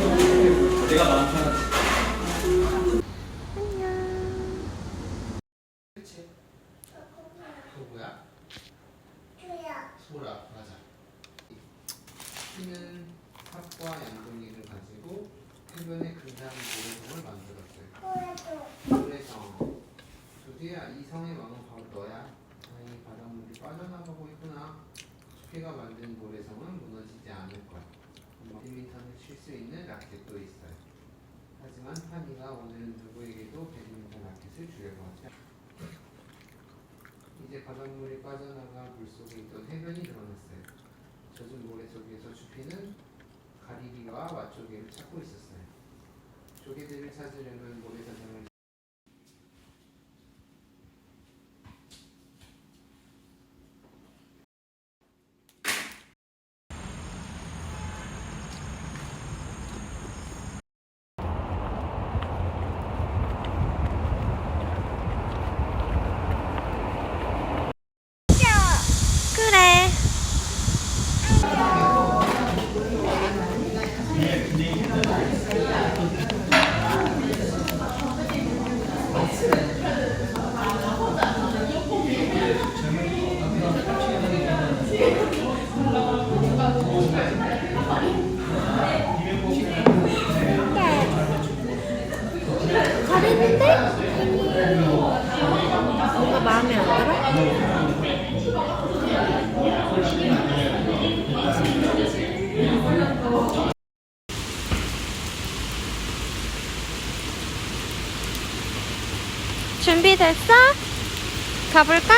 내가 마음 편하지. 그치? 그거야? 소라 맞아. T는 합과 양동이를 가지고 해변의 근사한 모래성을 만들었어요. 모래성. 조디야, 이 성의 왕은 바로 너야. 다행히 바닷물이 빠져나가고 있구나. 수피가 만든 모래성은 무너지지 않을 거야. 배드민턴을 칠 수 있는 라켓도 있어요. 하지만 파니가 오늘은 누구에게도 배드민턴 라켓을 주려고 않- 이제 바닷물이 빠져나가 물속에 있던 해변이 드러났어요. 젖은 모래 속에서 주피는 가리비와 왓조개를 찾고 있었어요. 조개들을 찾으려면 모래사장을 준비됐어? 가볼까?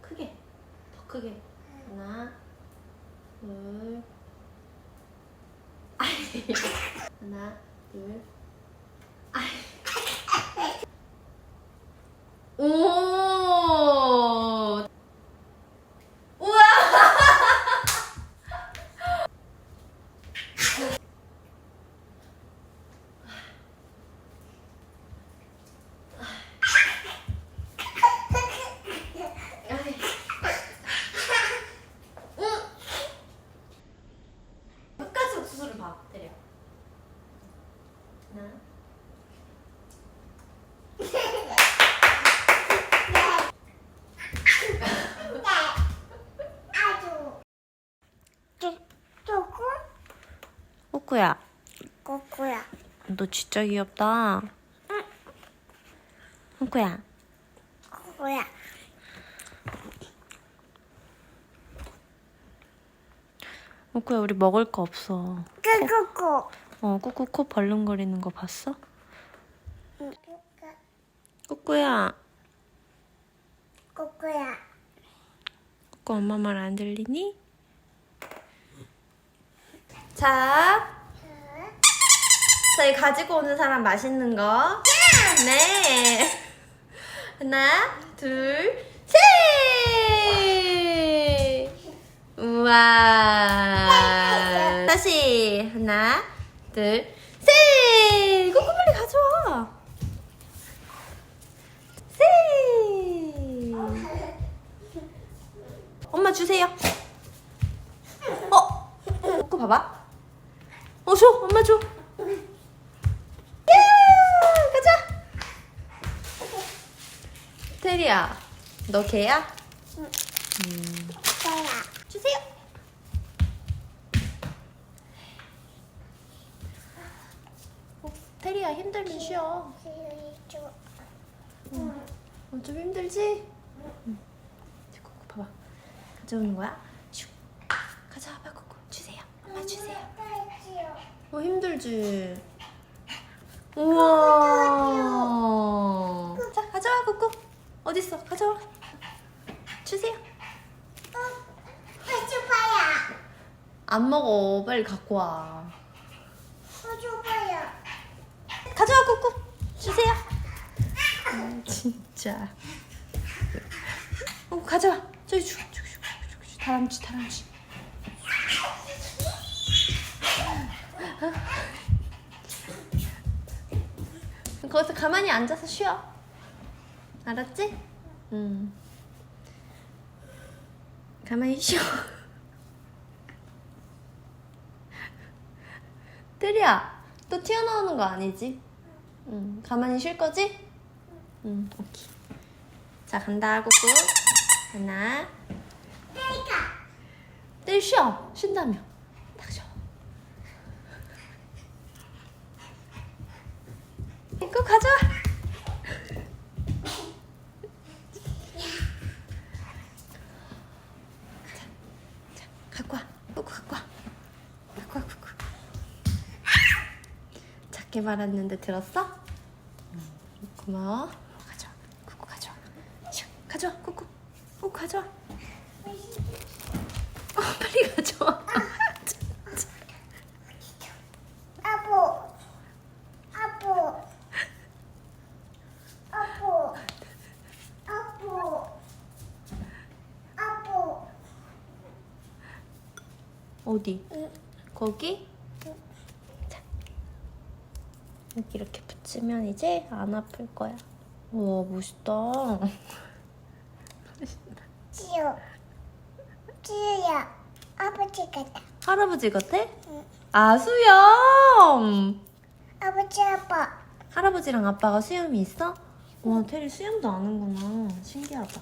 크게 더 크게 하나 둘 아이 하나 둘. 오 우와 아이. 응. 끝까지 옥수수를 봐 때려 하나 꼬꾸야 꼬꼬야. 너 진짜 귀엽다 꼬꾸야 꼬꼬야. 꼬꾸야 우리 먹을 거 없어 꼬꼬꼬. 어 꼬꾸 코 벌렁거리는 거 봤어? 꼬꾸야 꼬꼬야. 꼬꾸 엄마 말 안 들리니? 자 저희 가지고 오는 사람 맛있는 거 네. 하나, 둘, 셋! 우와. 다시. 하나, 둘, 셋! 꼬꼬 빨리 가져와. 셋! 엄마 주세요. 어? 꼬꼬 봐봐. 어, 줘. 엄마 줘. 테리야, 너 개야? 꼬야. 주세요. 어, 테리야 힘들면 쉬어. 줘. 어, 좀 힘들지? 응. 코코 봐봐. 가져오는 거야? 슉. 가져와봐 코코. 슉. 주세요. 딸지요. 어 힘들지. 우와. 자 가져와. 어디 있어? 가져와. 주세요. 해줘봐요. 안 먹어. 빨리 갖고 와. 해줘봐요. 가져와 꾸꾸. 주세요. 아, 진짜. 어 가져와. 저기 주. 저기 주. 저기 주. 다람쥐 다람쥐. 거기서 가만히 앉아서 쉬어. 알았지? 응. 가만히 쉬어. 때리야, 또 튀어나오는 거 아니지? 응. 가만히 쉴 거지? 응, 오케이. 자, 간다, 꾸꾸. 하나. 내가. 때리 쉬어. 쉰다며. 딱 쉬어. 이거 가져와. 자, 자, 갖고 와. 꾸꾸 갖고 와. 갖고 와, 꾸꾸. 작게 말했는데 들었어? 응, 고마워. 가져와. 꾸꾸 가져와. 슉, 가져와, 꾸꾸. 꾸꾸 가져와. 어, 빨리 가져와. 아보. 아보. 아보. 아보. 아보. 어디? 응. 거기? 자. 여기 이렇게 붙이면 이제 안 아플 거야. 우와, 멋있다. 지요. 지요야. 아버지 같다. 할아버지 같아? 응. 아, 수염! 아버지 아빠. 할아버지랑 아빠가 수염이 있어? 와, 테리 수염도 아는구나. 신기하다.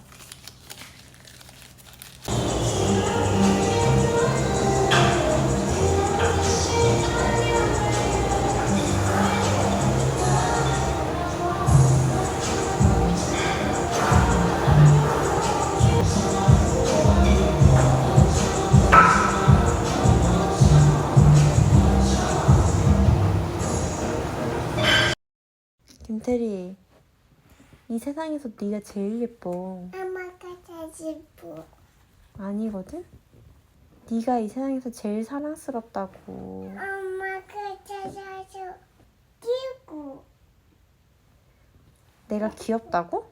김태리, 이 세상에서 네가 제일 예뻐. 엄마가 자지부. 아니거든? 네가 이 세상에서 제일 사랑스럽다고. 엄마가 자자주. 끼고. 내가 귀엽다고?